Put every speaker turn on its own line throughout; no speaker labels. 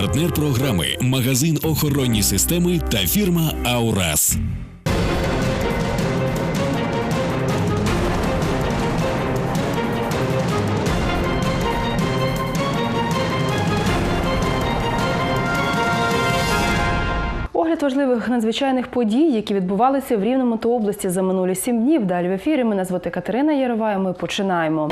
Партнер програми магазин охоронні системи та фірма Аурас.
Огляд важливих надзвичайних подій, які відбувалися в Рівному та області за минулі сім днів. Далі в ефірі мене звати Катерина Ярова. Ми починаємо.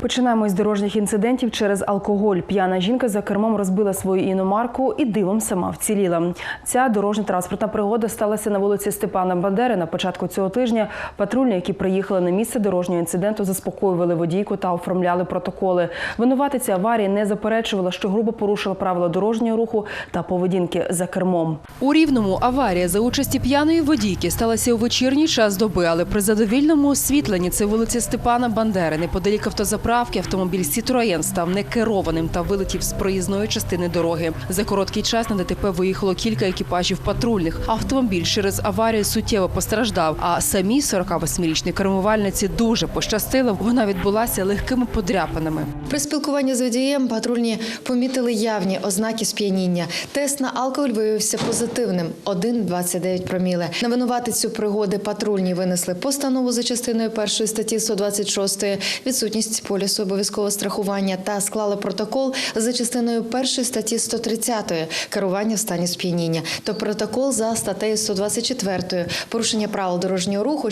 Починаємо із дорожніх інцидентів через алкоголь. П'яна жінка за кермом розбила свою іномарку і дивом сама вціліла. Ця дорожня транспортна пригода сталася на вулиці Степана Бандери. На початку цього тижня патрульні, які приїхали на місце дорожнього інциденту, заспокоювали водійку та оформляли протоколи. Винуватиця аварії не заперечувала, що грубо порушила правила дорожнього руху та поведінки за кермом.
У Рівному аварія за участі п'яної водійки сталася у вечірній час доби, але при задовільному освітленні це вулиці Степана Бандери. Неподалік автозаправки автомобіль «Сітроєн» став некерованим та вилетів з проїзної частини дороги. За короткий час на ДТП виїхало кілька екіпажів патрульних. Автомобіль через аварію суттєво постраждав, а самій 48-річній кермувальниці дуже пощастило. Вона відбулася легкими подряпинами.
При спілкуванні з водієм патрульні помітили явні ознаки сп'яніння. Тест на алкоголь виявився позитивним 1,29 проміле. На винуватицю пригоди патрульні винесли постанову за частиною першої статті 126 відсутність полісу обов'язкового страхування та склали протокол за частиною першої статті 130 керування в стані сп'яніння. То протокол за статтею 124 порушення правил дорожнього руху.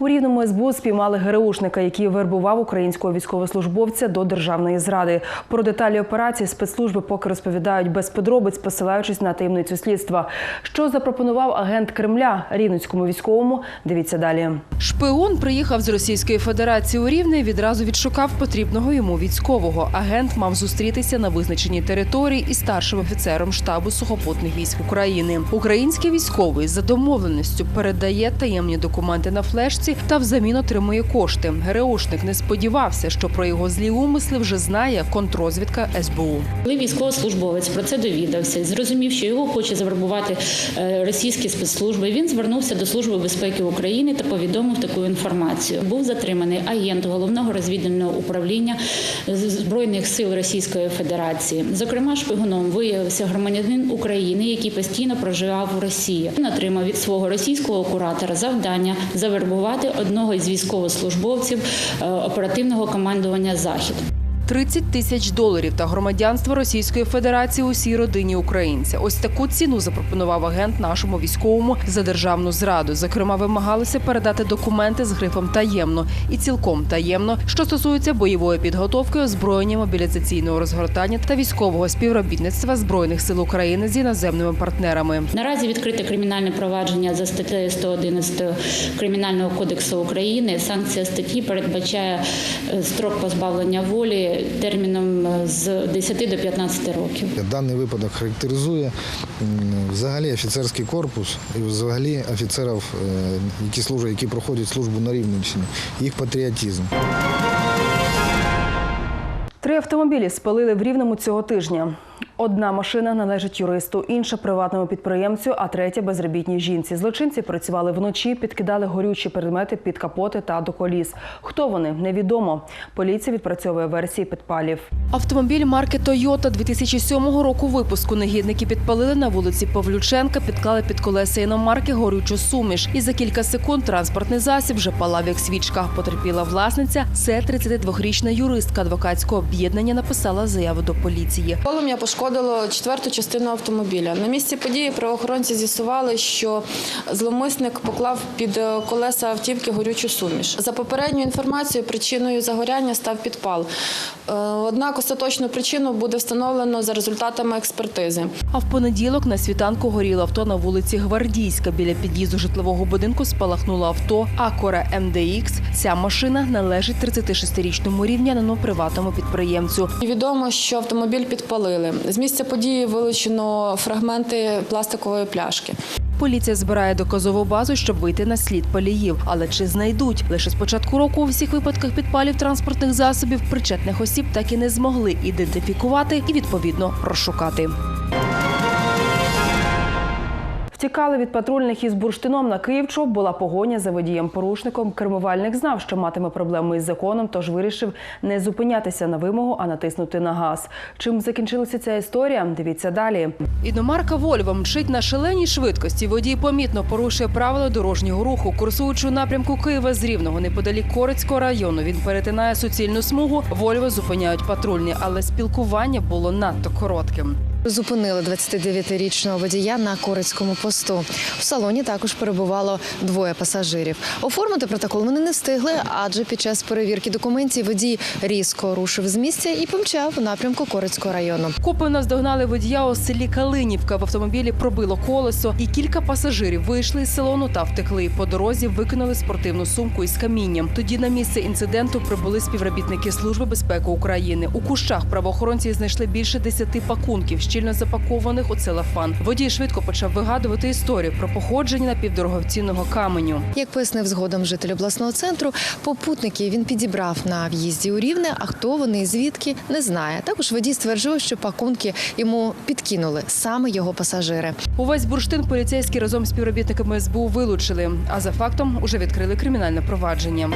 У рівному СБУ спіймали ГРУшника, який вербував українського військовослужбовця до державної зради. Про деталі операції спецслужби поки розповідають без подробиць, посилаючись на таємницю слідства. Що запропонував агент Кремля рівненському військовому? Дивіться далі.
Шпигун приїхав з Російської Федерації у Рівне і відразу відшукав потрібного йому військового. Агент мав зустрітися на визначеній території із старшим офіцером штабу сухопутних військ України. Український військовий за домовленістю передає таємні документи на флешці та взамін отримує кошти. ГРУшник не сподівався, що про його злі умисли вже знає контррозвідка СБУ.
Коли військовослужбовець про це довідався зрозумів, що його хоче завербувати е, російські спецслужби, він звернувся до Служби безпеки України та повідомив таку інформацію. Був затриманий агент головного розвідувального управління збройних сил Російської Федерації. Зокрема, шпигуном виявився громадянин України, який постійно проживав у Росії. Він отримав від свого російського куратора завдання завербувати одного із військовослужбовців е, оперативного командування Захід.
30 тисяч доларів та громадянство Російської Федерації усій родині українця. Ось таку ціну запропонував агент нашому військовому за державну зраду. Зокрема, вимагалося передати документи з грифом таємно і цілком таємно, що стосується бойової підготовки, озброєння, мобілізаційного розгортання та військового співробітництва збройних сил України з іноземними партнерами.
Наразі відкрите кримінальне провадження за статтею 111 Кримінального кодексу України. Санкція статті передбачає е, строк позбавлення волі терміном е, з 10 до 15 років.
Даний випадок характеризує взагалі офіцерський корпус і взагалі офіцерів, е, які служать, які проходять службу на Рівненщині, їх патріотизм.
Три автомобілі спалили в Рівному цього тижня. Одна машина належить юристу, інша приватному підприємцю, а третя безробітній жінці. Злочинці працювали вночі, підкидали горючі предмети під капоти та до коліс. Хто вони невідомо. Поліція відпрацьовує версії підпалів.
Автомобіль марки Toyota 2007 року випуску негідники підпалили на вулиці Павлюченка, підклали під колеса іномарки горючу суміш. І за кілька секунд транспортний засіб вже палав як свічка. Потерпіла власниця. Це 32-річна юристка адвокатського об'єднання написала заяву до поліції.
Полум'я пошкодило четверту частину автомобіля. На місці події правоохоронці з'ясували, що зловмисник поклав під е, колеса автівки горючу суміш. За попередньою інформацією, причиною загоряння став підпал. Е, Однак остаточну причину буде встановлено за результатами експертизи.
А в понеділок на світанку горіло авто на вулиці Гвардійська. Біля під'їзду житлового будинку спалахнуло авто Акора МДХ. Ця машина належить 36-річному рівнянину приватному підприємцю.
Відомо, що автомобіль підпалили. З місця події вилучено фрагменти пластикової пляшки.
Поліція збирає доказову базу, щоб вийти на слід паліїв. Але чи знайдуть? Лише з початку року у всіх випадках підпалів транспортних засобів причетних осіб так і не змогли ідентифікувати і відповідно розшукати.
Втікали від патрульних із бурштином на Київчу. Була погоня за водієм-порушником. Кермувальник знав, що матиме проблеми із законом, тож вирішив не зупинятися на вимогу, а натиснути на газ. Чим закінчилася ця історія? Дивіться далі.
Іномарка Вольво мчить на шаленій швидкості. Водій помітно порушує правила дорожнього руху. Курсуючи у напрямку Києва з Рівного, неподалік Корицького району, він перетинає суцільну смугу. Вольво зупиняють патрульні, але спілкування було надто коротким.
Зупинили 29-річного водія на Корицькому посту. В салоні також перебувало двоє пасажирів. Оформити протокол вони не встигли, адже під час перевірки документів водій різко рушив з місця і помчав у напрямку Корицького району.
Копи наздогнали водія у селі Калинівка. В автомобілі пробило колесо, і кілька пасажирів вийшли із салону та втекли. По дорозі викинули спортивну сумку із камінням. Тоді на місце інциденту прибули співробітники Служби безпеки України. У кущах правоохоронці знайшли більше десяти пакунків, щільно запакованих у целофан. Водій швидко почав вигадувати історію про походження напівдороговцінного каменю.
Як пояснив згодом житель обласного центру, попутників він підібрав на в'їзді у Рівне, а хто вони і звідки не знає. Також водій стверджував, що пакунки йому підкинули саме його пасажири.
Увесь бурштин поліцейські разом з співробітниками СБУ вилучили. А за фактом уже відкрили кримінальне провадження.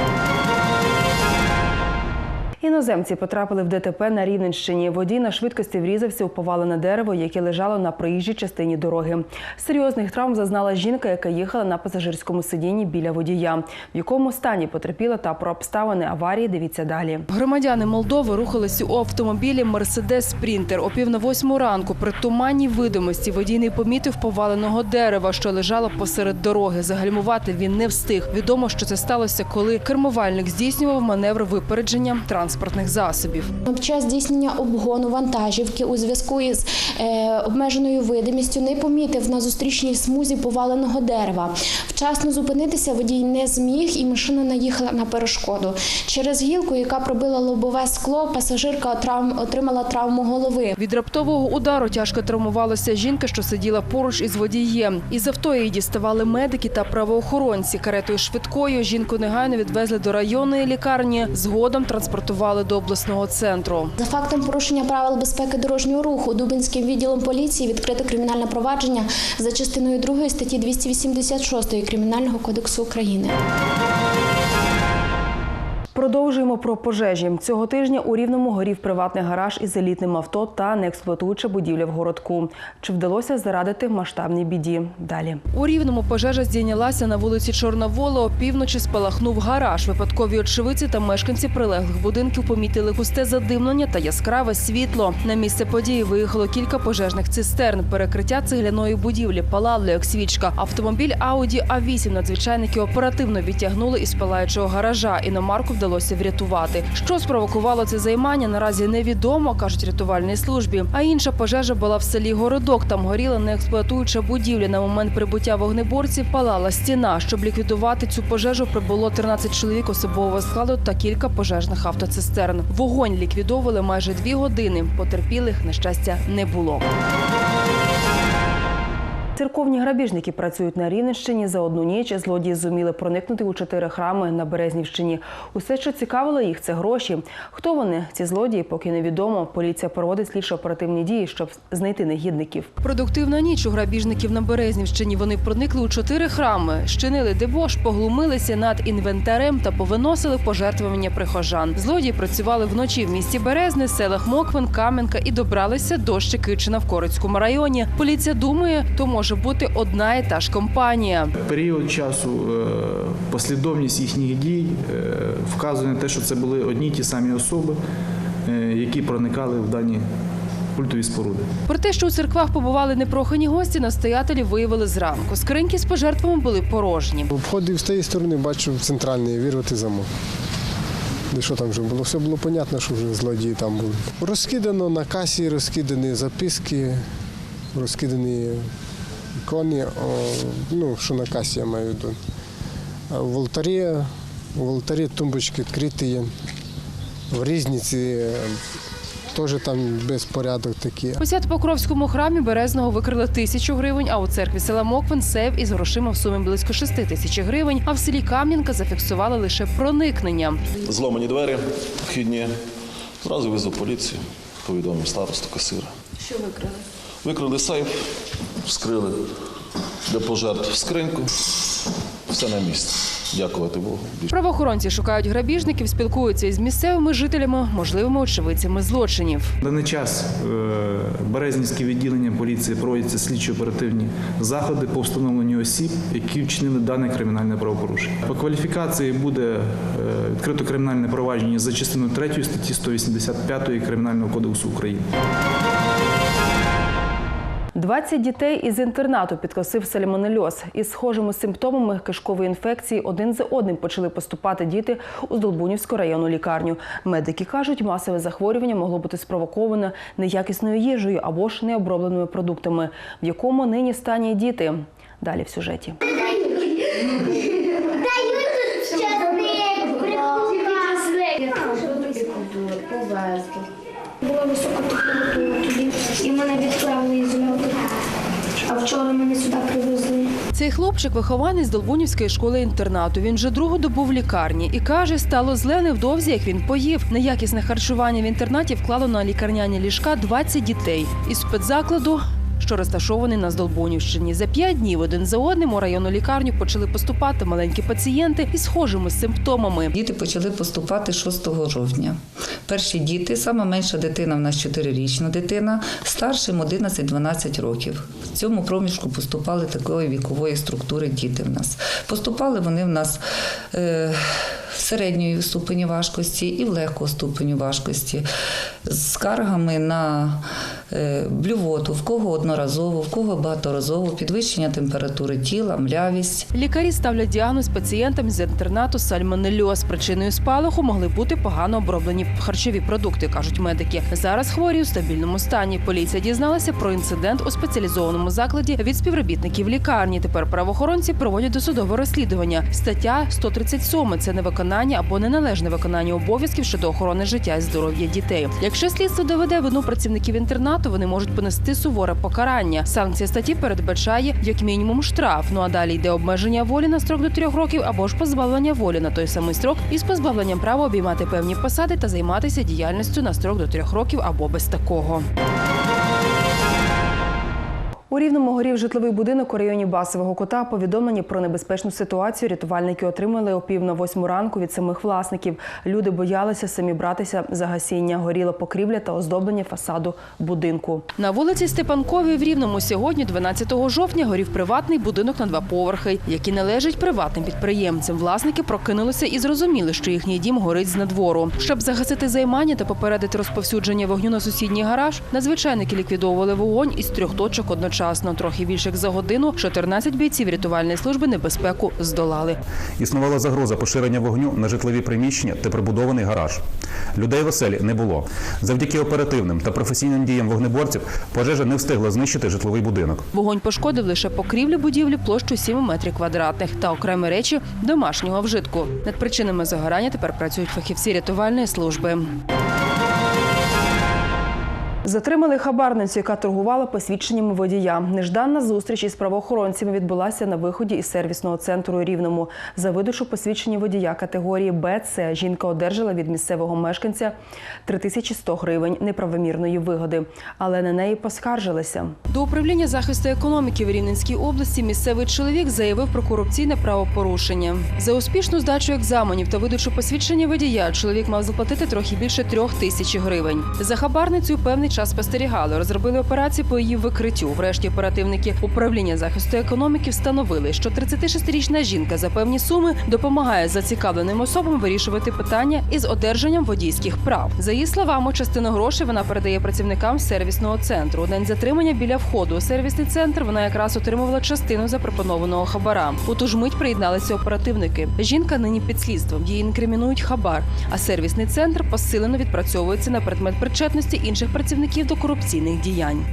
Іноземці потрапили в ДТП на Рівненщині. Водій на швидкості врізався у повалене дерево, яке лежало на проїжджій частині дороги. Серйозних травм зазнала жінка, яка їхала на пасажирському сидінні біля водія. В якому стані потерпіла та про обставини аварії. Дивіться далі.
Громадяни Молдови рухалися у автомобілі Мерседес Спрінтер о пів на восьму ранку. При туманній видимості водій не помітив поваленого дерева, що лежало посеред дороги. Загальмувати він не встиг. Відомо, що це сталося, коли кермувальник здійснював маневр випередження транспортних засобів.
Під час здійснення обгону вантажівки у зв'язку із е, обмеженою видимістю не помітив на зустрічній смузі поваленого дерева. Вчасно зупинитися водій не зміг, і машина наїхала на перешкоду. Через гілку, яка пробила лобове скло, пасажирка травм отримала травму голови.
Від раптового удару тяжко травмувалася жінка, що сиділа поруч із водієм. Із авто її діставали медики та правоохоронці. Каретою швидкою жінку негайно відвезли до районної лікарні. Згодом транспортували до обласного центру.
За фактом порушення правил безпеки дорожнього руху Дубинським відділом поліції відкрито кримінальне провадження за частиною 2 статті 286 Кримінального кодексу України.
Продовжуємо про пожежі. Цього тижня у Рівному горів приватний гараж із елітним авто та неексплуатуюча будівля в городку. Чи вдалося зарадити масштабній біді? Далі.
У Рівному пожежа здійнялася на вулиці Чорновола. Опівночі спалахнув гараж. Випадкові очевидці та мешканці прилеглих будинків помітили густе задимлення та яскраве світло. На місце події виїхало кілька пожежних цистерн. Перекриття цегляної будівлі палало як свічка. Автомобіль Audi A8 надзвичайники оперативно відтягнули із палаючого гаража. Іномарку вдалося врятувати. Що спровокувало це займання, наразі невідомо, кажуть рятувальній службі. А інша пожежа була в селі Городок. Там горіла неексплуатуюча будівля. На момент прибуття вогнеборців палала стіна. Щоб ліквідувати цю пожежу, прибуло 13 чоловік особового складу та кілька пожежних автоцистерн. Вогонь ліквідовували майже дві години. Потерпілих на щастя не було.
Церковні грабіжники працюють на Рівненщині. За одну ніч злодії зуміли проникнути у чотири храми на Березнівщині. Усе, що цікавило їх, це гроші. Хто вони, ці злодії, поки невідомо. Поліція проводить слідчо-оперативні дії, щоб знайти негідників.
Продуктивна ніч у грабіжників на Березнівщині. Вони проникли у чотири храми, щинили дебош, поглумилися над інвентарем та повиносили пожертвування прихожан. Злодії працювали вночі в місті Березне, селах Моквин, Кам'янка і добралися до Щекичина в Корицькому районі. Поліція думає, то може бути одна і та ж компанія.
Період часу, е, послідовність їхніх дій е, вказує на те, що це були одні й ті самі особи, е, які проникали в дані культові споруди.
Про те, що у церквах побували непрохані гості, настоятелі виявили зранку. Скриньки з пожертвами були порожні.
Обходив з тієї сторони, бачу центральний вірвати замок. Де що там вже було? Все було понятно, що вже злодії там були. Розкидано на касі, розкидані записки, розкидані ікони, о, ну, що на касі я маю в виду. В алтарі, в алтарі тумбочки відкриті є. В різниці е, теж там безпорядок такий.
У Свято-Покровському храмі Березного викрили тисячу гривень, а у церкві села Моквин сейф із грошима в сумі близько шести тисяч гривень. А в селі Кам'янка зафіксували лише проникнення.
Зломані двері вхідні. Зразу визвав поліцію, повідомив старосту касира.
Що викрили?
Викрили сейф, вскрили для пожертв в скриньку. Все на місці. Дякувати Богу.
Правоохоронці шукають грабіжників, спілкуються із місцевими жителями, можливими очевидцями злочинів.
В даний час е, Березнівське відділення поліції проводяться слідчо-оперативні заходи по встановленню осіб, які вчинили дане кримінальне правопорушення. По кваліфікації буде е, відкрито кримінальне провадження за частиною 3 статті 185 Кримінального кодексу України.
20 дітей із інтернату підкосив сальмонельоз. Із схожими симптомами кишкової інфекції один за одним почали поступати діти у Здолбунівську районну лікарню. Медики кажуть, масове захворювання могло бути спровоковане неякісною їжею або ж необробленими продуктами, в якому нині стані діти. Далі в сюжеті.
Була висока температура тоді, і мене відправили із льоту. А вчора мене сюди привезли.
Цей хлопчик вихованець Долбунівської школи інтернату. Він вже другу добу в лікарні і каже, стало зле невдовзі, як він поїв. Неякісне харчування в інтернаті вклало на лікарняні ліжка 20 дітей із спецзакладу. Що розташований на Здолбунівщині за п'ять днів один за одним у районну лікарню почали поступати маленькі пацієнти із схожими симптомами.
Діти почали поступати 6 жовтня. Перші діти, сама менша дитина в нас 4-річна дитина, старшим 11-12 років. В цьому проміжку поступали такої вікової структури діти в нас. Поступали вони в нас е, в середньої ступені важкості і в легкого ступеню важкості з скаргами на блювоту, в кого одноразово, в кого багаторазово, підвищення температури тіла, млявість.
Лікарі ставлять діагноз пацієнтам з інтернату сальмонельоз. Причиною спалаху могли бути погано оброблені харчові продукти, кажуть медики. Зараз хворі у стабільному стані. Поліція дізналася про інцидент у спеціалізованому закладі від співробітників лікарні. Тепер правоохоронці проводять досудове розслідування. Стаття 137 – це невиконання або неналежне виконання обов'язків щодо охорони життя і здоров'я дітей. Якщо слідство доведе вину працівників інтернату, вони можуть понести суворе покарання. Санкція статті передбачає як мінімум штраф. Ну а далі йде обмеження волі на строк до трьох років або ж позбавлення волі на той самий строк із позбавленням права обіймати певні посади та займатися діяльністю на строк до трьох років або без такого.
У Рівному горів житловий будинок у районі Басового кота. Повідомлення про небезпечну ситуацію рятувальники отримали о пів на восьму ранку від самих власників. Люди боялися самі братися за гасіння. Горіла покрівля та оздоблення фасаду будинку.
На вулиці Степанковій в Рівному сьогодні, 12 жовтня, горів приватний будинок на два поверхи, який належить приватним підприємцям. Власники прокинулися і зрозуміли, що їхній дім горить з надвору. Щоб загасити займання та попередити розповсюдження вогню на сусідній гараж, надзвичайники ліквідовували вогонь із трьох точок одночасно. Трохи більше як за годину 14 бійців рятувальної служби небезпеку здолали.
Існувала загроза поширення вогню на житлові приміщення та прибудований гараж. Людей в оселі не було. Завдяки оперативним та професійним діям вогнеборців пожежа не встигла знищити житловий будинок.
Вогонь пошкодив лише покрівлю будівлі площу 7 метрів квадратних та окремі речі домашнього вжитку. Над причинами загорання тепер працюють фахівці рятувальної служби.
Затримали хабарницю, яка торгувала посвідченнями водія. Нежданна зустріч із правоохоронцями відбулася на виході із сервісного центру Рівному. За видачу посвідчення водія категорії Б, С жінка одержала від місцевого мешканця 3100 гривень неправомірної вигоди, але на неї поскаржилися.
До управління захисту економіки в Рівненській області місцевий чоловік заявив про корупційне правопорушення. За успішну здачу екзаменів та видачу посвідчення водія чоловік мав заплатити трохи більше трьох тисяч гривень. За хабарницею певний час спостерігали, розробили операції по її викриттю. Врешті оперативники управління захисту економіки встановили, що 36-річна жінка за певні суми допомагає зацікавленим особам вирішувати питання із одержанням водійських прав. За її словами, частину грошей вона передає працівникам сервісного центру. У день затримання біля входу у сервісний центр вона якраз отримувала частину запропонованого хабара. У ту ж мить приєдналися оперативники. Жінка нині під слідством. Її інкримінують хабар. А сервісний центр посилено відпрацьовується на предмет причетності інших працівників до корупційних діянь.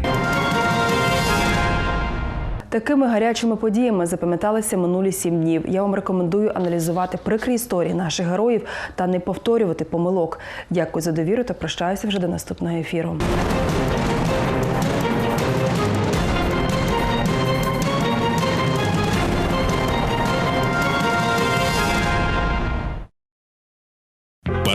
Такими гарячими подіями запам'яталися минулі сім днів. Я вам рекомендую аналізувати прикрі історії наших героїв та не повторювати помилок. Дякую за довіру та прощаюся вже до наступного ефіру.